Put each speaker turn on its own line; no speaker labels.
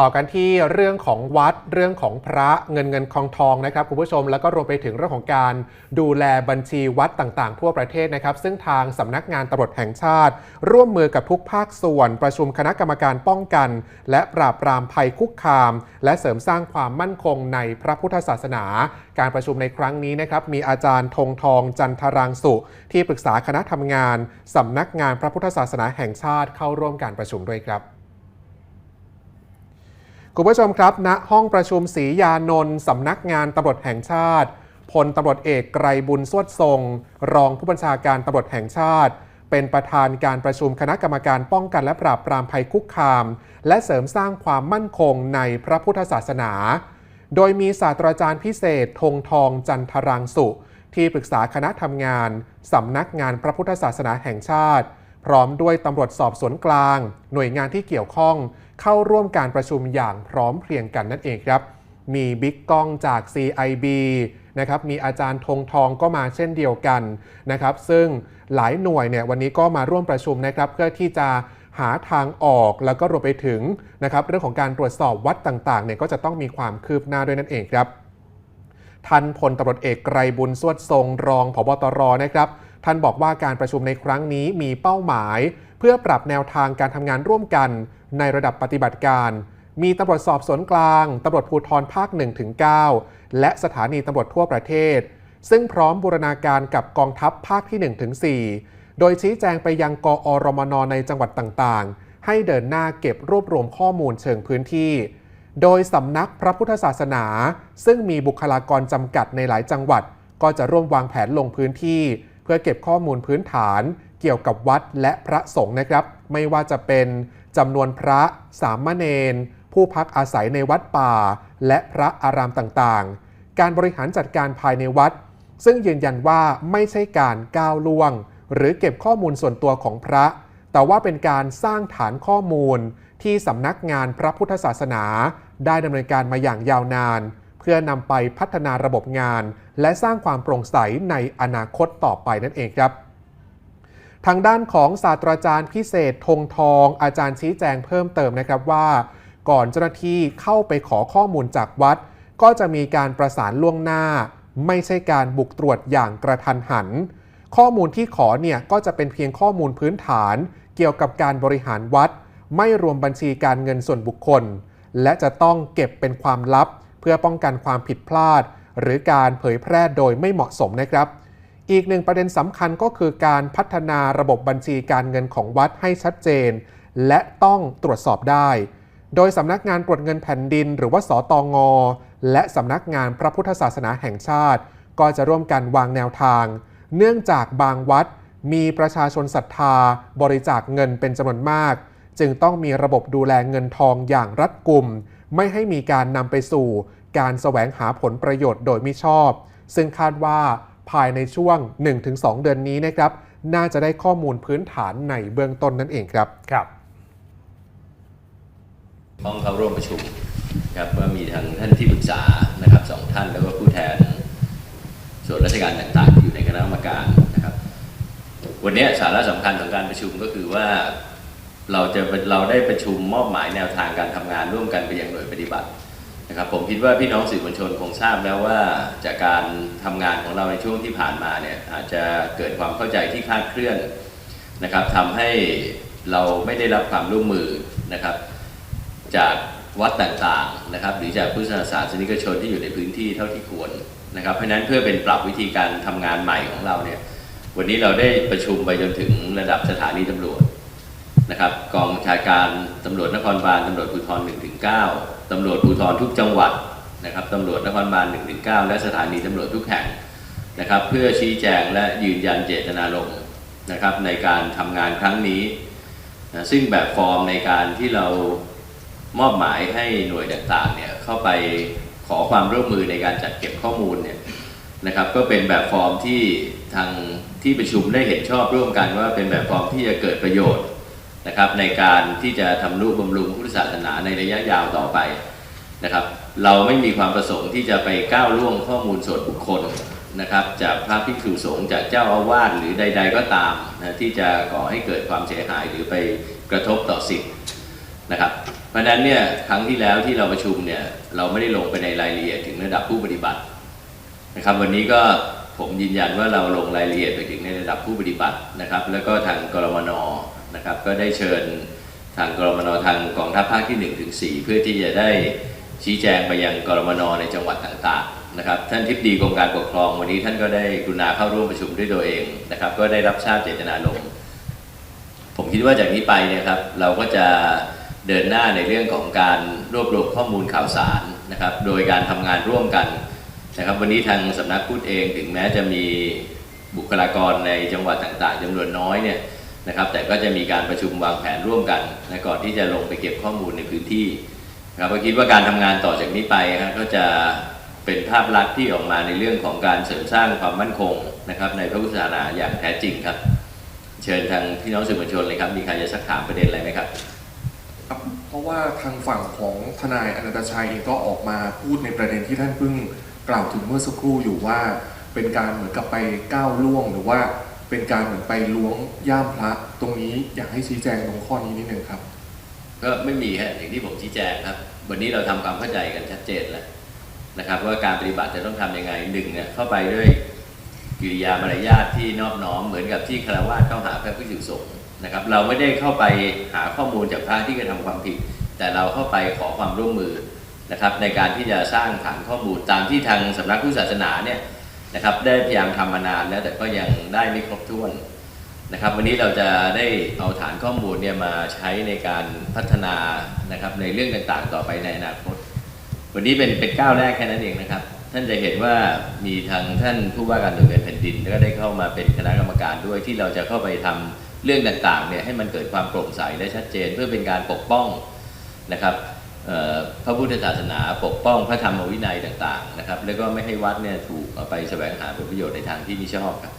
ต่อกันที่เรื่องของวัดเรื่องของพระเงินเงินทองทองนะครับคุณผู้ชมแล้วก็รวมไปถึงเรื่องของการดูแลบัญชีวัดต่างๆ ทั่วประเทศนะครับ ซึ่งทางสำนักงานตำรวจแห่งชาติ ร่วมมือกับทุกภาคส่วน ประชุมคณะกรรมการป้องกัน และปราบปรามภัยคุกคาม และเสริมสร้างความมั่นคงในพระพุทธศาสนา การประชุมในครั้งนี้นะครับมีอาจารย์ธงทองจันทรางสุ ที่ปรึกษาคณะทำงานสำนักงานพระพุทธศาสนาแห่งชาติเข้าร่วมการประชุมด้วยครับ คุณผู้ชมครับณห้องประชุมศรียานนท์สำนักงานตำรวจแห่งชาติพลตำรวจเอกไกรบุญสวดทรง รองผู้บัญชาการตำรวจแห่งชาติ เป็นประธานการประชุมคณะกรรมการป้องกันและปราบปรามภัยคุกคาม และเสริมสร้างความมั่นคงในพระพุทธศาสนา โดยมีศาสตราจารย์พิเศษธงทองจันทรังสุ ที่ปรึกษาคณะทำงานสำนักงานพระพุทธศาสนาแห่งชาติ พร้อมด้วยตำรวจสอบสวนกลาง หน่วยงานที่เกี่ยวข้อง เข้าร่วมการประชุมอย่างพร้อมเพรียงกันนั่นเองครับ มีบิ๊กก้องจาก CIB นะครับมีอาจารย์ธงทองก็มาเช่นเดียวกันนะครับ ซึ่งหลายหน่วยเนี่ยวันนี้ก็มาร่วมประชุมนะครับเพื่อที่จะหาทางออกแล้วก็รวมไปถึงนะครับเรื่องของการตรวจสอบวัดต่างๆเนี่ยก็จะต้องมีความคืบหน้าด้วยนั่นเองครับท่านพลตำรวจเอกไกรบุญสวดทรงรองผบตรนะครับ ท่านบอกว่าการประชุมในครั้งนี้มีเป้าหมาย เพื่อปรับแนวทางการทำงานร่วมกันในระดับปฏิบัติการ มีตำรวจสอบสวนกลางตำรวจภูธรภาค1ถึง9และสถานีตำรวจทั่วประเทศ ซึ่งพร้อมบูรณาการกับกองทัพภาคที่1ถึง4โดยชี้แจงไปยังกอรมนในจังหวัดต่างๆ ให้เดินหน้าเก็บรวบรวมข้อมูลเชิงพื้นที่ โดยสำนักพระพุทธศาสนา ซึ่งมีบุคลากรจำกัดในหลายจังหวัด ก็จะร่วมวางแผนลงพื้นที่ เพื่อเก็บข้อมูลพื้นฐานเกี่ยวกับวัดและพระสงฆ์นะครับ ไม่ว่าจะเป็นจำนวนพระสามเณรผู้พักอาศัยในวัดป่า และพระอารามต่างๆ การบริหารจัดการภายในวัด ซึ่งยืนยันว่าไม่ใช่การก้าวล่วง หรือเก็บข้อมูลส่วนตัวของพระ แต่ว่าเป็นการสร้างฐานข้อมูลที่สำนักงานพระพุทธศาสนา ได้ดำเนินการมาอย่างยาวนาน เพื่อนำไปพัฒนาระบบงาน และสร้างความโปร่งใสในอนาคตต่อไปนั่นเองครับ ทางด้านของศาสตราจารย์พิเศษธงทอง อาจารย์ชี้แจงเพิ่มเติมนะครับว่า ก่อนเจ้าหน้าที่เข้าไปขอข้อมูลจากวัด ก็จะมีการประสานล่วงหน้า ไม่ใช่การบุกตรวจอย่างกระทันหัน ข้อมูลที่ขอเนี่ยก็จะเป็นเพียงข้อมูลพื้นฐาน เกี่ยวกับการบริหารวัด ไม่รวมบัญชีการเงินส่วนบุคคล และจะต้องเก็บเป็นความลับ เพื่อป้องกันความผิดพลาด หรือการเผยแพร่โดยไม่เหมาะสมนะครับ อีกหนึ่งประเด็นสำคัญก็คือการพัฒนาระบบบัญชีการเงินของวัดให้ชัดเจน และต้องตรวจสอบได้ โดยสำนักงานตรวจเงินแผ่นดิน หรือว่าสตงและสำนักงานพระพุทธศาสนาแห่งชาติ ก็จะร่วมกันวางแนวทาง เนื่องจากบางวัดมีประชาชนศรัทธา บริจาคเงินเป็นจำนวนมาก จึงต้องมีระบบดูแลเงินทองอย่างรัดกุม ไม่ให้มีการนำไปสู่ การแสวงหาผลประโยชน์โดยมิชอบ ซึ่งคาดว่าภายในช่วง 1-2 เดือนนี้นะครับ น่าจะได้ข้อมูลพื้นฐานในเบื้องต้นนั่นเองครับ
ครับ
ห้องเข้าร่วมประชุมครับก็มีทางท่านที่ปรึกษานะครับสองท่านแล้วก็ผู้แทนส่วนราชการต่างๆที่อยู่ในคณะกรรมการนะครับ วันนี้สาระสำคัญของการประชุมก็คือว่าเราจะเราได้ประชุมมอบหมายแนวทางการทำงานร่วมกันไปยังหน่วยปฏิบัติ นะครับผมคิดว่าพี่น้องสื่อมวลชนคงทราบแล้วว่าจากการทำงานของเราในช่วงที่ผ่านมาเนี่ยอาจจะเกิดความเข้าใจที่คลาดเคลื่อนนะครับทำให้เราไม่ได้รับความร่วมมือนะครับ จากวัดต่างๆนะครับ หรือจากพุทธศาสนิกชนที่อยู่ในพื้นที่เท่าที่ควรนะครับ เพราะนั้นเพื่อเป็นปรับวิธีการทำงานใหม่ของเราเนี่ยวันนี้เราได้ประชุมไปจนถึงระดับสถานีตำรวจนะครับ กองบัญชาการตำรวจนครบาลตำรวจภูธร1ถึง9 ตำรวจภูธรทุกจังหวัดนะครับตำรวจนครบาล1ถึง9และสถานีตำรวจทุกแห่งนะครับ เพื่อชี้แจงและยืนยันเจตนารมณ์นะครับในการทำงานครั้งนี้นะซึ่งแบบฟอร์มในการที่เรามอบหมายให้หน่วยต่างๆเนี่ยเข้าไปขอความร่วมมือในการจัดเก็บข้อมูลเนี่ยนะครับก็เป็นแบบฟอร์มที่ทางที่ประชุมได้เห็นชอบร่วมกันว่าเป็นแบบฟอร์มที่จะเกิดประโยชน์ นะครับในการที่จะทำนุบำรุงพุทธศาสนาในระยะยาวต่อไปนะครับ เราไม่มีความประสงค์ที่จะไปก้าวล่วงข้อมูลส่วนบุคคลนะครับ จากพระภิกษุสงฆ์จากเจ้าอาวาสหรือใด ๆ ก็ตามนะที่จะก่อให้เกิดความเสียหายหรือไปกระทบต่อสิทธินะครับ เพราะฉะนั้นเนี่ยครั้งที่แล้วที่เราประชุมเนี่ยเราไม่ได้ลงไปในรายละเอียดถึงระดับผู้ปฏิบัตินะครับ วันนี้ก็ผมยืนยันว่าเราลงรายละเอียดไปถึงในระดับผู้ปฏิบัตินะครับ แล้วก็ทางกรมน นะครับ ก็ได้เชิญทางกรมนทางกองทัพภาคที่1ถึง4เพื่อที่จะได้ชี้แจงไปยังกรมนในจังหวัดต่างๆนะครับ ท่านทิบดีกรมการปกครองวันนี้ท่านก็ได้กรุณาเข้าร่วมประชุมด้วยตัวเองนะครับ ก็ได้รับทราบเจตนารมณ์ผมคิดว่าจากนี้ไปเนี่ยครับ เราก็จะเดินหน้าในเรื่องของการรวบรวมข้อมูลข่าวสารนะครับ โดยการทำงานร่วมกันนะครับ วันนี้ทางสำนักพุทธเองถึงแม้จะมีบุคลากรในจังหวัดต่างๆจำนวนน้อยเนี่ย นะครับ แต่ก็จะมีการประชุมวางแผนร่วมกันนะก่อนที่จะลงไปเก็บข้อมูลในพื้นที่นะครับก็คิดว่าการทำงานต่อจากนี้ไปครับก็จะเป็นภาพลักษณ์ที่ออกมาในเรื่องของการเสริมสร้างความมั่นคงนะครับ ในพระพุทธศาสนาอย่างแท้จริงครับ เชิญทางพี่น้องสื่อมวลชนเลยครับ มีใครจะสักถามประเด็นอะไรไหมครับ
ครับเพราะว่าทางฝั่งของทนายอนันตชัยเองก็ออกมาพูดในประเด็นที่ท่านเพิ่งกล่าวถึงเมื่อสักครู่อยู่ว่า เป็นการเหมือนกับไปก้าวล่วงหรือว่า เป็นการเหมือนไปล้วงย่ามพระตรงนี้อยากให้ชี้แจงตรงข้อนี้นิดนึงครับ
ก็ไม่มีฮะอย่างที่ผมชี้แจงครับ วันนี้เราทำความเข้าใจกันชัดเจนแล้วนะครับ ว่าการปฏิบัติจะต้องทำยังไงหนึ่งเนี่ยเข้าไปด้วยกิริยามารยาทที่นอบน้อมเหมือนกับที่คารวะเข้าหาพระผู้สึกสงฆ์นะครับ เราไม่ได้เข้าไปหาข้อมูลจากพระที่กระทำความผิด แต่เราเข้าไปขอความร่วมมือนะครับ ในการที่จะสร้างฐานข้อมูลตามที่ทางสำนักพุทธศาสนาเนี่ย นะครับ ได้พยายามทำมานานแล้วแต่ก็ยังได้ไม่ครบถ้วนนะครับ วันนี้เราจะได้เอาฐานข้อมูลเนี่ยมาใช้ในการพัฒนานะครับในเรื่องต่างๆ ต่อไปในอนาคต วันนี้เป็นเป็นก้าวแรกแค่นั้นเองนะครับ ท่านจะเห็นว่ามีทางท่านผู้ว่าการตรวจเงินแผ่นดินก็ได้เข้ามาเป็นคณะกรรมการด้วยที่เราจะเข้าไปทำเรื่องต่างๆเนี่ยให้มันเกิดความโปร่งใสและชัดเจนเพื่อเป็นการปกป้องนะครับ พระพุทธศาสนาปกป้องพระธรรมวินัยต่างๆนะครับ แล้วก็ไม่ให้วัดเนี่ยถูกเอาไปแสวงหาผลประโยชน์ในทางที่ไม่ชอบครับ